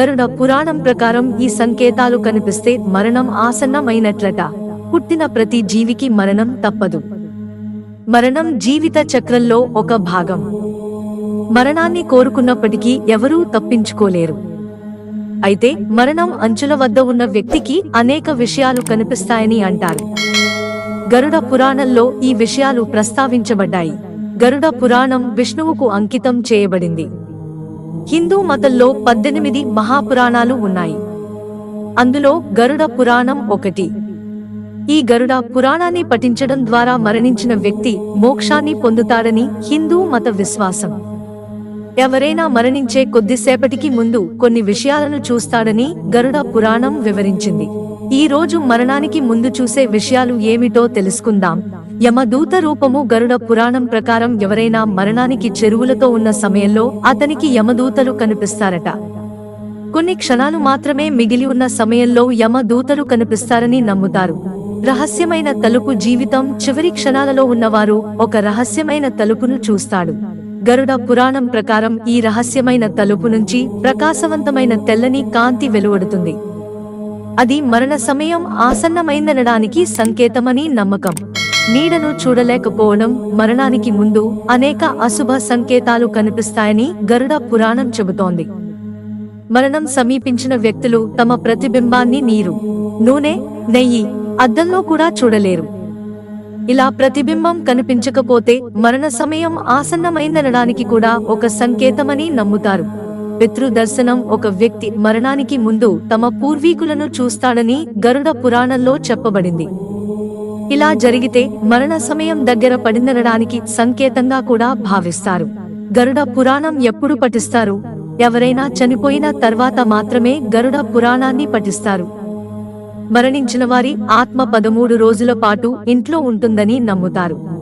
గరుడ పురాణం ప్రకారం ఈ సంకేతాలు కనిపిస్తే మరణం ఆసన్నమైనట్లట. పుట్టిన ప్రతి జీవికి మరణం తప్పదు. మరణం జీవిత చక్రంలో ఒక భాగం. మరణాన్ని కోరుకున్నప్పటికీ ఎవరూ తప్పించుకోలేరు. అయితే మరణం అంచుల వద్ద ఉన్న వ్యక్తికి అనేక విషయాలు కనిపిస్తాయని అంటారు. గరుడ పురాణంలో ఈ విషయాలు ప్రస్తావించబడ్డాయి. గరుడ పురాణం విష్ణువుకు అంకితం చేయబడింది. హిందూ మతంలో పద్దెనిమిది మహాపురాణాలు ఉన్నాయి. అందులో గరుడ పురాణం ఒకటి. ఈ గరుడ పురాణాన్ని పఠించడం ద్వారా మరణించిన వ్యక్తి మోక్షాన్ని పొందుతాడని హిందూ మత విశ్వాసం. ఎవరైనా మరణించే కొద్దిసేపటికి ముందు కొన్ని విషయాలను చూస్తాడని గరుడ పురాణం వివరించింది. ఈ రోజు మరణానికి ముందు చూసే విషయాలు ఏమిటో తెలుసుకుందాం. యమదూత రూపము గరుడ పురాణం ప్రకారం ఎవరైనా మరణానికి చెరువులతో ఉన్న సమయంలో అతనికి యమదూతలు కనిపిస్తారట. కొన్ని క్షణాలు మాత్రమే మిగిలి ఉన్న సమయంలో యమదూతలు కనిపిస్తారని నమ్ముతారు. రహస్యమైన తలుపు జీవితం చివరి క్షణాలలో ఉన్నవారు ఒక రహస్యమైన తలుపును చూస్తాడు. గరుడ పురాణం ప్రకారం ఈ రహస్యమైన తలుపు నుంచి ప్రకాశవంతమైన తెల్లని కాంతి వెలువడుతుంది. అది మరణ సమయం ఆసన్నమైందనడానికి సంకేతమని నమ్మకం. నీడను చూడలేకపోవడం మరణానికి ముందు అనేక అశుభ సంకేతాలు కనిపిస్తాయని గరుడ పురాణం చెబుతోంది. మరణం సమీపించిన వ్యక్తులు తమ ప్రతిబింబాన్ని నీరు నూనె నెయ్యి అద్దంలో కూడా చూడలేరు. ఇలా ప్రతిబింబం కనిపించకపోతే మరణ సమయం ఆసన్నమైందనడానికి కూడా ఒక సంకేతమని నమ్ముతారు. పితృదర్శనం ఒక వ్యక్తి మరణానికి ముందు తమ పూర్వీకులను చూస్తాడని గరుడ పురాణంలో చెప్పబడింది. ఇలా జరిగితే మరణ సమయం దగ్గర పడిందనడానికి సంకేతంగా కూడా భావిస్తారు. గరుడ పురాణం ఎప్పుడు పఠిస్తారు? ఎవరైనా చనిపోయిన తర్వాత మాత్రమే గరుడ పురాణాన్ని పఠిస్తారు. మరణించిన వారి ఆత్మ పదమూడు రోజుల పాటు ఇంట్లో ఉంటుందని నమ్ముతారు.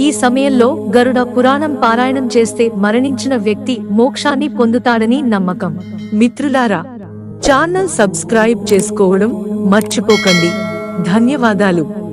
ఈ సమయంలో గరుడ పురాణం పారాయణం చేస్తే మరణించిన వ్యక్తి మోక్షాన్ని పొందుతాడని నమ్మకం. మిత్రులారా ఛానల్ సబ్స్క్రైబ్ చేసుకోవడం మర్చిపోకండి. ధన్యవాదాలు.